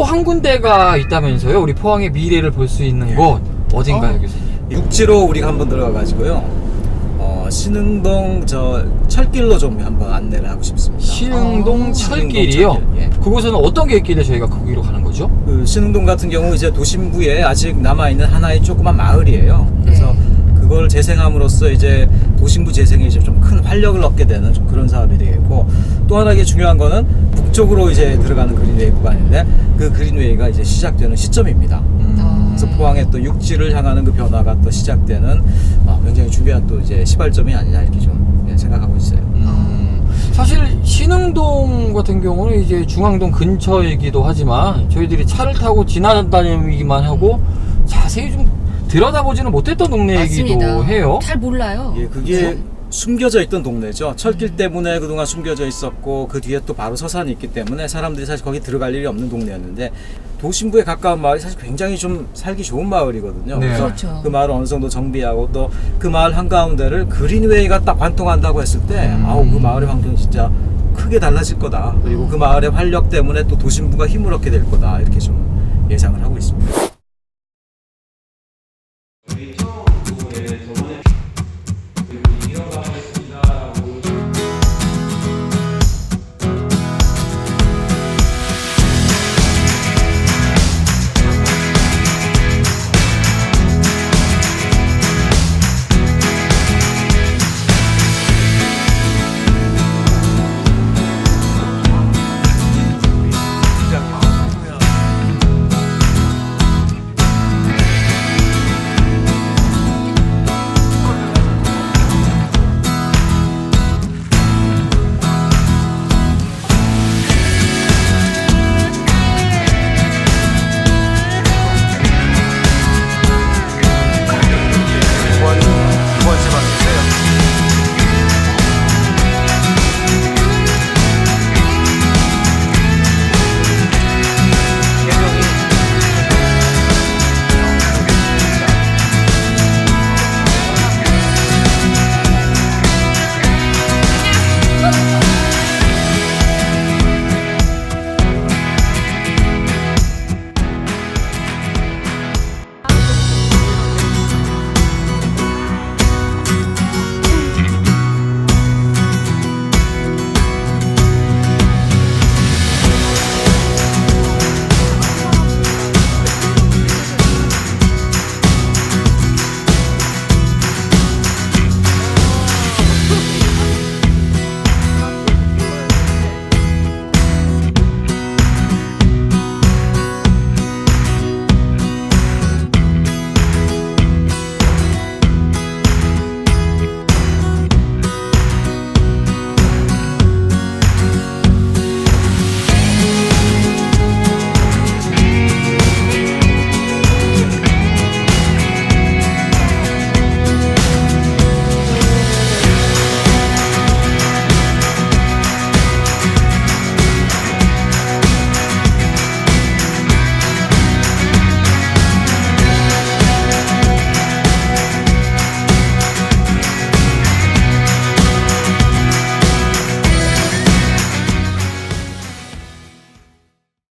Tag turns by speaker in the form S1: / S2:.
S1: 또 한 군데가 있다면서요? 우리 포항의 미래를 볼 수 있는
S2: 예.
S1: 곳 어딘가요,
S3: 어.
S1: 교수님?
S2: 육지로 우리가 한번 들어가가지고요. 어, 신흥동 저 철길로 좀 한번 안내를 하고 싶습니다.
S1: 신흥동
S3: 아.
S1: 철길이요.
S2: 신흥동 철길, 예.
S1: 그곳은 어떤 게 있길래 저희가 거기로 가는 거죠?
S2: 그 신흥동 같은 경우 이제 도심부에 아직 남아 있는 하나의 조그만 마을이에요. 그래서 그걸 재생함으로써 이제 도심부 재생에 이제 좀 큰 활력을 얻게 되는 좀 그런 사업이 되겠고 또 하나 이게 중요한 거는 북쪽으로 이제 들어가는 그린웨이 구간인데 그 그린웨이가 이제 시작되는 시점입니다.
S1: 음.
S2: 그래서 포항의 또 육지를 향하는 그 변화가 또 시작되는 어, 굉장히 중요한 또 이제 시발점이 아니냐 이렇게 좀 예, 생각하고 있어요.
S1: 음, 사실 신흥동 같은 경우는 이제 중앙동 근처이기도 하지만 저희들이 차를 타고 지나다니기만 하고 자세히 좀 들여다보지는 못했던 동네이기도
S3: 맞습니다.
S1: 해요.
S3: 잘 몰라요.
S2: 예, 그게 숨겨져 있던 동네죠. 철길 때문에 그동안 숨겨져 있었고 그 뒤에 또 바로 서산이 있기 때문에 사람들이 사실 거기 들어갈 일이 없는 동네였는데 도심부에 가까운 마을이 사실 굉장히 좀 살기 좋은 마을이거든요.
S1: 네.
S2: 그래서
S3: 그렇죠.
S2: 그 마을을 어느 정도 정비하고 또 그 마을 한가운데를 그린웨이가 딱 관통한다고 했을 때
S1: 음.
S2: 아우 그 마을의 환경이 진짜 크게 달라질 거다. 그리고 그 마을의 활력 때문에 또 도심부가 힘을 얻게 될 거다. 이렇게 좀 예상을 하고 있습니다.